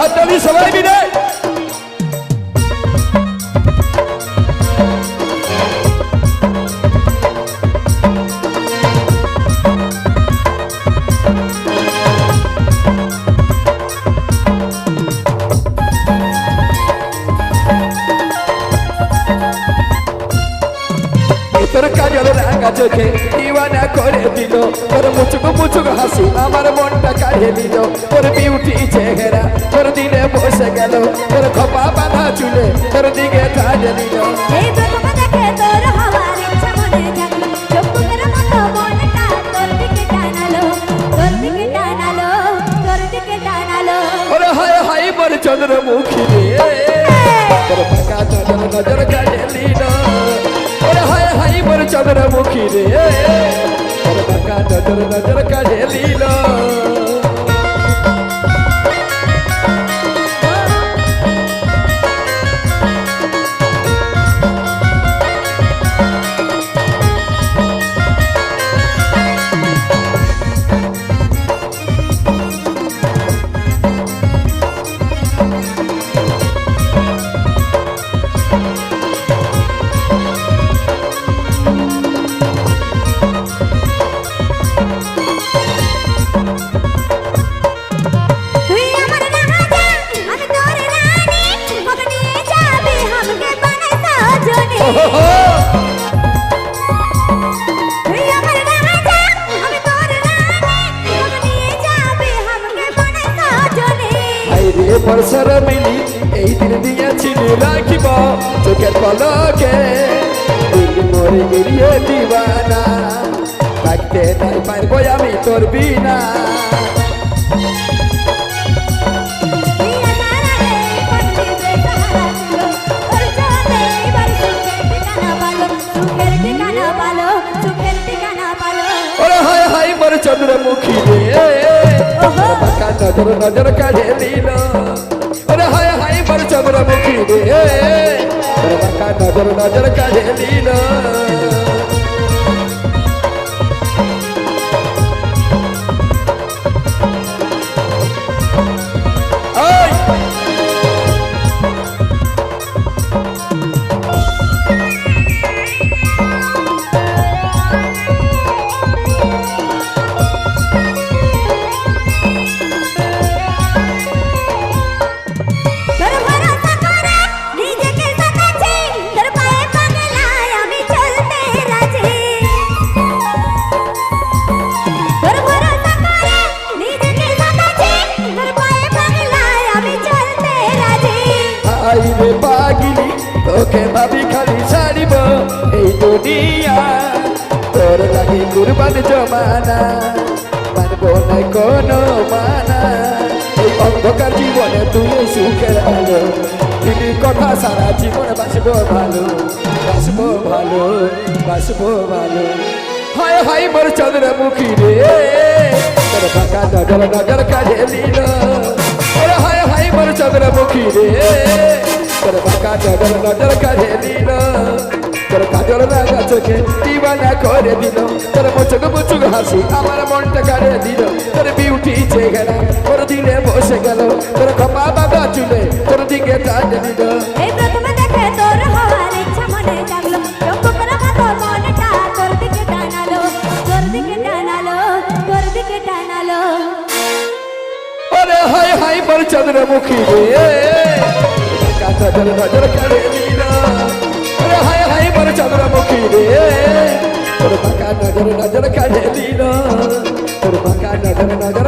হাততালি সবাই মিলে। তোর কাজল রাঙা চোখে। দিওয়ানা করে দিল। তোর মুচুক মুচুক হাসি আমার মনটা কাঢ়ে দিল। তোর বিউটি চেহারা তোর দিনে বসে গেল। তোর খপা বাঁধা চুলে তোর দিকে ঠাড়ে দিল। এই প্রথম দেখে তোর হওয়ার ইচ্ছা মনে জাগলো চুপুকের মতো মনটা তোর দিকে টানালো। তোর দিকে টানালো তোর দিকে টানালো। ওরে হায় হায় বল চন্দ্রমুখী রে। তোর ফাঁকা নজর নজর কাঢ়ে দিল চন্দ্রমুখী রে। ফাঁকা নজর নজর কাঢ়ে দিল বর্ষার মিলি, এই দিন দিয়েছিলি রাখিব, চোখের পলকে। মরে গিরিয়ে দিবানা থাকতে নাই পারব আমি তোর বিনা। চন্দ্রমুখী রে। বাঁকা নজর নজর কাজে দিল ওরে হায় হায় বর চন্দ্রমুখী রে। বাঁকা নজর নজর কাজে দিল আইরে পাগিলি, তোকে ভাবি খালি ছাড়িব এই দুনিয়া। তোর লাগে কুরবান জমানা, মানব না কোনো মানা। এই অন্ধকার জীবনে তুই সুখের আলো দিদি কথা সারা জীবন বাসব ভালো বাসব ভালো বাসব ভালো। হায় হায় মোর চন্দ্রমুখী রে, তোর ফাঁকা নজর নজর কাঢ়ে দিল। হায় হায় মোর চন্দ্রমুখী রে। তোর নজর নজর দিল তোর কাজল রাগা চোখে দিবানা করে দিল তোর মুচুক মুচুক হাসি আমার মনটা কাড়ে দিল তোর বিউটি চেহারা তোর দিলে বসে গেল তোর খপা বাবা চুলে তোর দিকে টানে দিল এই প্রথমে দেখে তোর হওয়ার ইচ্ছা মনে জাগলো। চুপুকের মতো মনটা তোর দিকে টানালো, তোর দিকে টানালো, তোর দিকে টানালো। ওরে হায় হায় মোর চন্দ্রমুখী রে। জল নজর কাড়ে দিল ওরে হায় হায় মোর চন্দ্রমুখী রে তোর বাঁকা নজর নজর কাড়ে দিল তোর বাঁকা নজর নজর